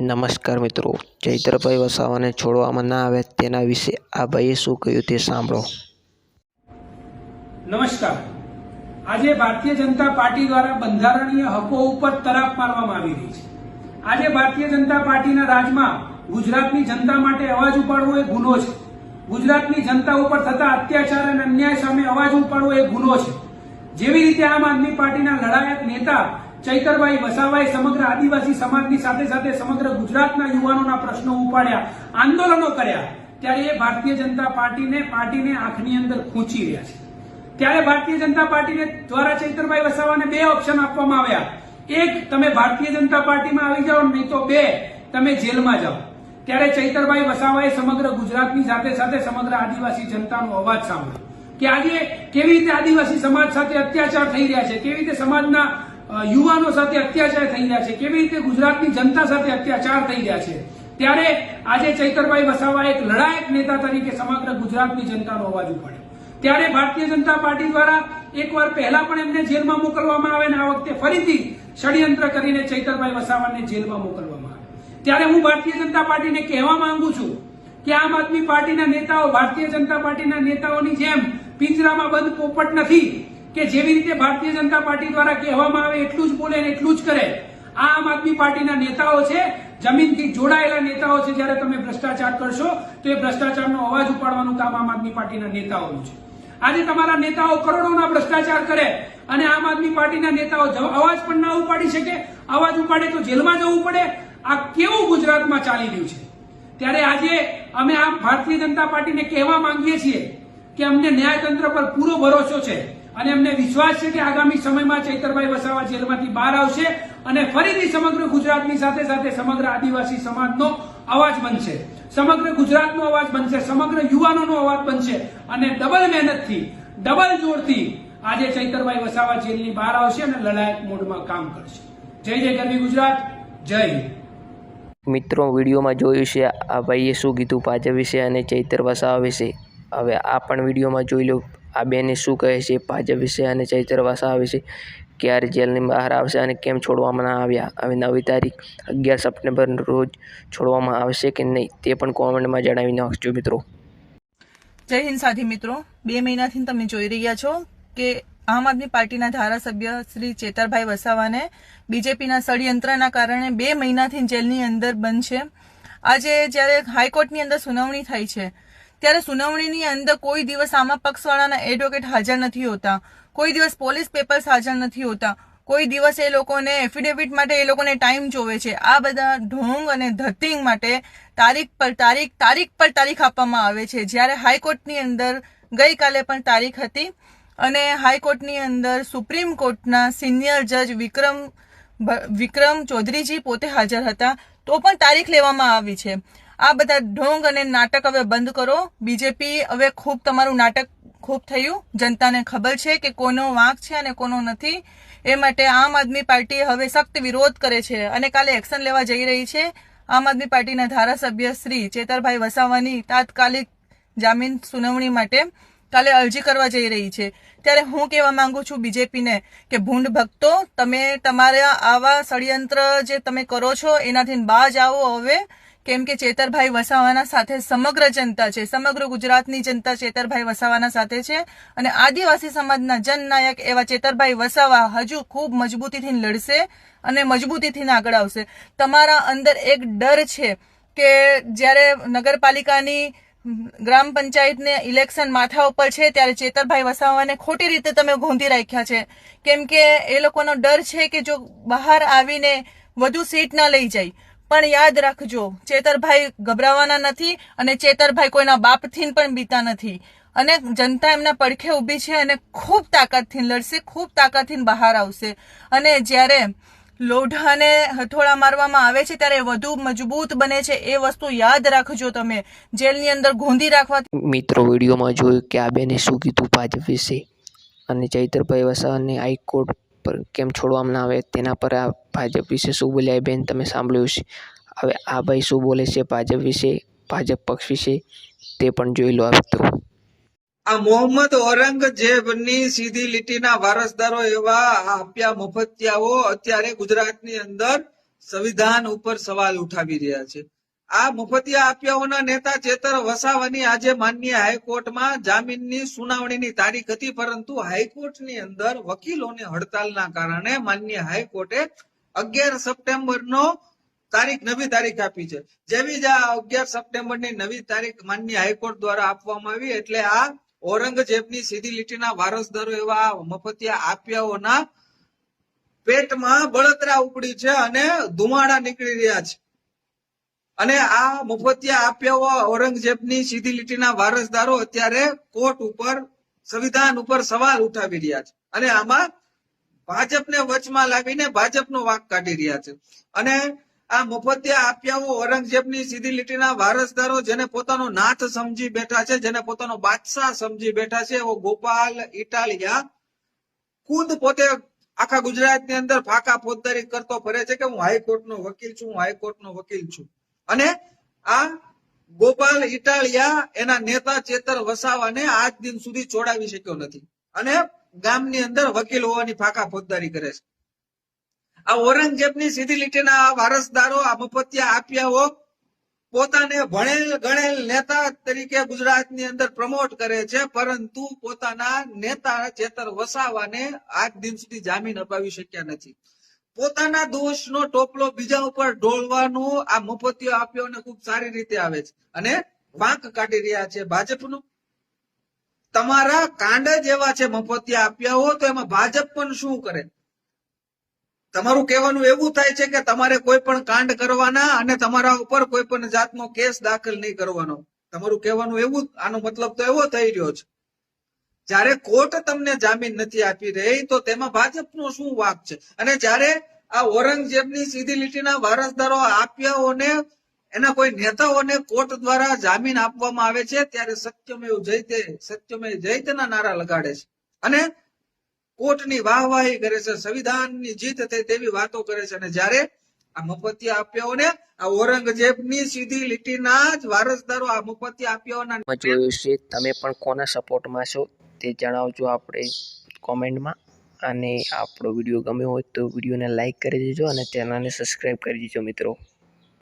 નમસ્કાર મિત્રો. ચૈત્રભાઈ વસાવાને છોડવામાં ના આવે તેના વિશે આ ભાઈએ શું કહ્યું તે સાંભળો. નમસ્કાર. આજે ભારતીય જનતા પાર્ટી દ્વારા બંધારણીય હકો ઉપર તરાપ મારવામાં આવી રહી છે. આજે ભારતીય જનતા પાર્ટીના રાજમાં ગુજરાતની જનતા માટે અવાજ ઉપાડવો એ ગુનો છે. ગુજરાતની જનતા ઉપર થતા અત્યાચાર અને અન્યાય સામે અવાજ ઉપાડવો એ ગુનો છે. જેવી રીતે આમ આદમી પાર્ટીના લડાયક નેતા ચૈતરભાઈ વસાવાએ સમગ્ર આદિવાસી સમાજની સાથે સાથે સમગ્ર ગુજરાતના યુવાનોના પ્રશ્નો ઉપાડ્યા, આંદોલનો કર્યા. ત્યારે એ ભારતીય જનતા પાર્ટીને પાર્ટીને આંખની અંદર ખૂંચી રહ્યા છે. ત્યારે ભારતીય જનતા પાર્ટીને દ્વારા ચૈતરભાઈ વસાવાને બે ઓપ્શન આપવામાં આવ્યા. એક, તમે ભારતીય જનતા પાર્ટીમાં આવી જાઓ, નહીં તો બે, તમે જેલમાં જાઓ. ત્યારે ચૈતરભાઈ વસાવાએ સમગ્ર ગુજરાતની સાથે સાથે સમગ્ર આદિવાસી જનતાનો અવાજ સાંભળ્યો કે આજે કેવી રીતે આદિવાસી સમાજ સાથે અત્યાચાર થઈ રહ્યા છે, કેવી રીતે સમાજના યુવાનો સાથે અત્યાચાર થઈ રહ્યા છે. કેવી રીતે ગુજરાતની જનતા સાથે અત્યાચાર થઈ રહ્યા છે? ત્યારે આજે ચૈતરભાઈ વસાવા એક લડાયક નેતા તરીકે સમગ્ર ગુજરાતની જનતાનો અવાજ ઉપાડ્યો. ત્યારે ભારતીય જનતા પાર્ટી દ્વારા એકવાર પહેલા પણ એમને જેલમાં મોકલવામાં આવે ને આ વખતે ફરીથી ષડયંત્ર કરીને ચૈતરભાઈ વસાવાને જેલમાં મોકલવામાં આવે. ત્યારે હું ભારતીય જનતા પાર્ટીને કહેવા માંગુ છું કે આમ આદમી પાર્ટીના નેતાઓ, ભારતીય જનતા પાર્ટીના નેતાઓની જેમ પિંજરામાં બંધ પોપટ નથી કે જેવી રીતે ભારતીય જનતા પાર્ટી દ્વારા કહેવામાં આવે એટલું જ બોલે એટલું જ કરે, આ આમ આદમી પાર્ટીના નેતાઓ છે, જમીનથી જોડાયેલા નેતાઓ છે, જ્યારે તમે ભ્રષ્ટાચાર કરશો, તો એ ભ્રષ્ટાચારનો અવાજ ઉપાડવાનું કામ આમ આદમી પાર્ટીના નેતાઓનું છે. આજે તમારા નેતાઓ કરોડોના ભ્રષ્ટાચાર કરે અને આમ આદમી પાર્ટીના નેતાઓ અવાજ પણ ના ઉપાડી શકે, અવાજ ઉપાડે તો જેલમાં જવું પડે, આ કેવું ગુજરાતમાં ચાલી રહ્યું છે? ત્યારે આજે અમે આ ભારતીય જનતા પાર્ટીને કહેવા માંગીએ છીએ કે અમને ન્યાયતંત્ર પર પૂરો ભરોસો છે. અને એમને વિશ્વાસ છે કે આગામી સમયમાં ચૈતરભાઈ વસાવા જેલમાંથી બહાર આવશે અને ફરીથી સમગ્ર ગુજરાતની સાથે સાથે સમગ્ર આદિવાસી સમાજનો અવાજ બનશે. સમગ્ર ગુજરાતનો અવાજ બનશે, સમગ્ર યુવાનોનો અવાજ બનશે અને ડબલ મહેનતથી, ડબલ જોરથી આજે ચૈતરભાઈ વસાવા જેલની બહાર આવશે અને લડાયક મોડમાં કામ કરશે. જય જય ગરવી ગુજરાત, જય મિત્રો, વિડીયોમાં જોયું છે આ ભાઈએ શું કીધું ભાજપ વિશે અને ચૈતર વસાવા વિશે. હવે આ પણ વિડીયોમાં જોઈ લો. આ બેને શું કહે છે? ભાજપ વિશે અને ચૈત્ર વસાવા વિશે ક્યારે જેલની બહાર આવશે અને કેમ છોડવામાં ના આવ્યા? હવે નવી તારીખ અગિયાર સપ્ટેમ્બર રોજ છોડવામાં આવશે કે નહીં તે પણ કોમેન્ટમાં જણાવી નાખજો મિત્રો. જય હિન્દ સાથી મિત્રો. બે મહિનાથી તમે જોઈ રહ્યા છો કે આમ આદમી પાર્ટીના ધારાસભ્ય શ્રી ચેતરભાઈ વસાવાને બીજેપીના ષડયંત્રના કારણે બે મહિનાથી જેલની અંદર બંધ છે. આજે જ્યારે હાઈકોર્ટની અંદર સુનાવણી થઈ છે ત્યારે સુનાવણીની અંદર કોઈ દિવસ આમાં પક્ષવાળાના એડવોકેટ હાજર નથી હોતા. કોઈ દિવસ પોલીસ પેપર્સ હાજર નથી હોતા. કોઈ દિવસ એ લોકોને એફિડેવિટ માટે એ લોકોને ટાઈમ જોવે છે. આ બધા ઢોંગ અને ધતિંગ માટે તારીખ પર તારીખ તારીખ પર તારીખ આપવામાં આવે છે. જ્યારે હાઈકોર્ટની અંદર ગઈકાલે પણ તારીખ હતી અને હાઈકોર્ટની અંદર સુપ્રીમ કોર્ટના સિનિયર જજ વિક્રમ વિક્રમ ચૌધરીજી પોતે હાજર હતા. તો પણ તારીખ લેવામાં આવી છે. આ બધા ઢોંગ અને નાટક હવે બંધ કરો. બીજેપી હવે ખૂબ તમારું નાટક ખૂબ થયું. જનતાને ખબર છે કે કોનો વાંક છે અને કોનો નથી. એ માટે આમ આદમી પાર્ટી હવે સખ્ત વિરોધ કરે છે અને કાલે એક્શન લેવા જઈ રહી છે. આમ આદમી પાર્ટીના ધારાસભ્ય શ્રી ચેતરભાઈ વસાવાની તાત્કાલિક જામીન સુનાવણી માટે કાલે અરજી કરવા જઈ રહી છે. ત્યારે હું કહેવા માંગુ છું બીજેપીને કે ભૂંડ ભક્તો, તમે તમારા આવા ષડયંત્ર જે તમે કરો છો, એનાથી બાજ આવો હવે. કેમ કે ચેતરભાઈ વસાવાના સાથે સમગ્ર જનતા છે, સમગ્ર ગુજરાતની જનતા ચેતરભાઈ વસાવાના સાથે છે અને આદિવાસી સમાજના જનનાયક એવા ચેતરભાઈ વસાવા હજુ ખૂબ મજબૂતીથી લડશે અને મજબૂતીથી આગળ આવશે. તમારા અંદર એક ડર છે કે જ્યારે નગરપાલિકાની ગ્રામ પંચાયતને ઇલેક્શન માથા ઉપર છે ત્યારે ચેતરભાઈ વસાવાને ખોટી રીતે તમે ગોંધી રાખ્યા છે. કેમ કે એ લોકોનો ડર છે કે જો બહાર આવીને વધુ સીટ ના લઈ જાય પણ યાદ રાખજો, ચેતરભાઈ ગભરાવાના નથી અને ચેતરભાઈ કોઈના બાપથી પણ બીતા નથી. અને જનતા એમના પડખે ઊભી છે અને ખૂબ તાકાતથી લડશે, ખૂબ તાકાતથી બહાર આવશે. અને જ્યારે લોઢાને હથોડા મારવામાં આવે છે, ત્યારે વધુ મજબૂત બને છે, એ વસ્તુ યાદ રાખજો તમે. જેલની અંદર ગોંધી રાખવા મિત્રો, વિડીયોમાં જોયું કે આ બેને શું કીધું ભાજપ વિશે? અને ચૈતરભાઈ વસાવાને હાઈકોર્ટ પર કેમ છોડવામાં ના આવે તેના પર આ ભાજપ વિશે શું બોલ્યા બેન તમે સાંભળ્યું છે હવે આ ભાઈ શું બોલે છે ભાજપ વિશે, ભાજપ પક્ષ વિશે તે પણ જોઈ લો આ મિત્રો. આ મોહમ્મદ ઔરંગઝેબની સીધી લીટીના વારસદારો એવા આપ્યા મફતિયાઓ અત્યારે ગુજરાતની અંદર સંવિધાન ઉપર સવાલ ઉઠાવી રહ્યા છે. આ મફતિયા આપ્યાઓના નેતા ચેતર વસાવાની આજે માનનીય હાઈકોર્ટમાં જામીનની સુનાવણીની તારીખ હતી, પરંતુ હાઈકોર્ટની અંદર વકીલોની હડતાલના કારણે માનનીય હાઈકોર્ટે અગિયાર સપ્ટેમ્બરનો તારીખ, નવી તારીખ આપી છે. જેવી જ આ અગિયાર સપ્ટેમ્બરની નવી તારીખ માનનીય હાઈકોર્ટ દ્વારા આપવામાં આવી, એટલે આ ઔરંગઝેબની સીધી લીટીના વારસદારો એવા મફતિયા આપ્યાઓના પેટમાં બળતરા ઉપડી છે અને ધુમાડા નીકળી રહ્યા છે. અને આ મુફતિયા આપ્યાઓ ઔરંગઝેબની સીધી લીટીના વારસદારો અત્યારે કોર્ટ ઉપર, સંવિધાન ઉપર સવાલ ઉઠાવી રહ્યા છે. અને આમાં ભાજપને વચમાં લાવીને ભાજપનો વાક કાઢી રહ્યા છે. અને આ મફતિયા આપ્યાઓ ઔરંગઝેબની સીધી લીટીના વારસદારો જેને પોતાનો નાથ સમજી બેઠા છે, જેને પોતાનો બાદશાહ સમજી બેઠા છે, એવો ગોપાલ, ઇટાલિયા, ખુદ પોતે આખા ગુજરાતની અંદર ફાકા ફોજદારી કરતો ફરે છે કે હું હાઈકોર્ટનો વકીલ છું, હું હાઈકોર્ટનો વકીલ છું. અને આ ગોપાલ ઇટાલિયા એના નેતા ચેતર વસાવાને આજ દિન સુધી છોડાવી શક્યો નથી. અને ગામની અંદર વકીલ હોવાની ફાકા ફોજદારી કરે છે. આ ઔરંગઝેબની સીધી લીટીના વારસદારો, આ મફતિયા આપ્યાઓ પોતાને ભણેલ ગણેલ નેતા તરીકે ગુજરાતની અંદર પ્રમોટ કરે છે, પરંતુ પોતાના નેતા ચેતર વસાવાને આજ દિન સુધી જામીન અપાવી શક્યા નથી. પોતાના દોષનો ટોપલો બીજા ઉપર ઢોળવાનું આ મફતિયો આપ્યોને ખૂબ સારી રીતે આવે છે. અને વાંક કાઢી રહ્યા છે ભાજપનું. તમારા કાંડ જેવા છે મફતિયા આપ્યા હો તો એમાં ભાજપ પણ શું કરે? તમારું કહેવાનું એવું થાય છે કે તમારે કોઈ પણ કાંડ કરવાના અને તમારા ઉપર કોઈ પણ જાતનો કેસ દાખલ નહીં કરવાનો. તમારું કહેવાનું એવું આનો મતલબ તો એવો થઈ રહ્યો છે. જ્યારે કોર્ટ તમને જામીન નથી આપી રહી, તો તેમાં ભાજપનો શું વાક છે? અને જ્યારે આ ઔરંગઝેબની સીધી લીટીના વારસદારો આપ્યાઓને, એના કોઈ નેતાઓને કોર્ટ દ્વારા જામીન આપવામાં આવે છે, ત્યારે સત્યમેવ જયતે, સત્યમેવ જયતેના નારા લગાડે છે. અને કોર્ટની વાહવાહી કરે છે, સંવિધાનની જીત થઈ તેવી વાતો કરે છે. અને જ્યારે આ મફતી આપ્યાઓને, આ ઔરંગઝેબની સીધી લીટીના જ વારસદારો આ મફતી આપ્યાઓના જોયું છે, તમે પણ કોના સપોર્ટમાં છો? તે જણાવજો આપણે કોમેન્ટમાં. અને આપણો વીડિયો ગમ્યો હોય તો વિડીયોને લાઇક કરી દેજો અને ચેનલને સબસ્ક્રાઈબ કરી દેજો મિત્રો.